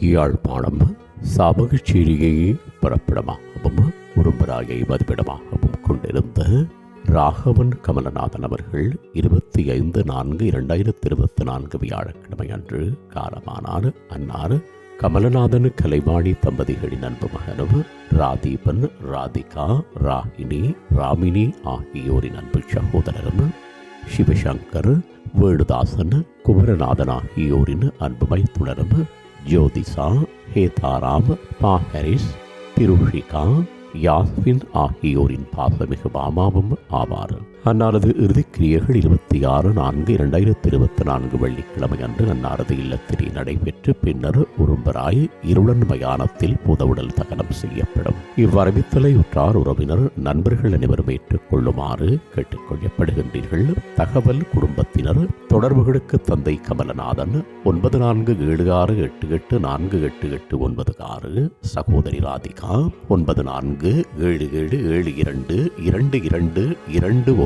யாழ்ப்பாணம் சாபகச்சேரியை பிறப்பிடமாகவும் உரும்பராயை மதிப்பிடமாகவும் கொண்டிருந்த ராகவன் கமலநாதன் அவர்கள் இருபத்தி ஐந்து நான்கு இரண்டாயிரத்தி இருபத்தி நான்கு வியாழக்கிழமை அன்று காலமானார். அன்னார் கமலநாதன் கலைவாணி தம்பதிகளின் அன்பு மகனும் ராதீபன் ராதிகா ராகினி ராமினி ஆகியோரின் அன்பு சகோதரரும் சிவசங்கர் வேணுதாசன் குமரநாதன் ஆகியோரின் அன்பு மைத்துனரும் ஜோதிசா ஹேதாராம் பாஹரிஸ் திருஷிகா யாஸ்வின் ஆகியோரின் பாசமிகு மாமாவும் ஆவார். அன்னாரது இறுதிக்கிரியர்கள் இருபத்தி ஆறு நான்கு இரண்டாயிரத்தி இருபத்தி நான்கு வெள்ளிக்கிழமை அன்று அன்னாரது இல்லத்திலே நடைபெற்று பின்னர் உரும்பராய் இருளன் மயானத்தில் புதவுடல் தகனம் செய்யப்படும். இவ்வரவித்தலை உற்றார் உறவினர் நண்பர்கள் அனைவரும் ஏற்றுக்கொள்ளுமாறு கேட்டுக்கொள்ளப்படுகின்றீர்கள். தகவல் குடும்பத்தினர் தொடர்புகளுக்கு தந்தை கமலநாதன் ஒன்பது நான்கு ஏழு ஆறு எட்டு எட்டு நான்கு எட்டு எட்டு ஒன்பது ஆறு சகோதரி ராதிகா ஒன்பது நான்கு ஏழு ஏழு ஏழு இரண்டு இரண்டு இரண்டு இரண்டு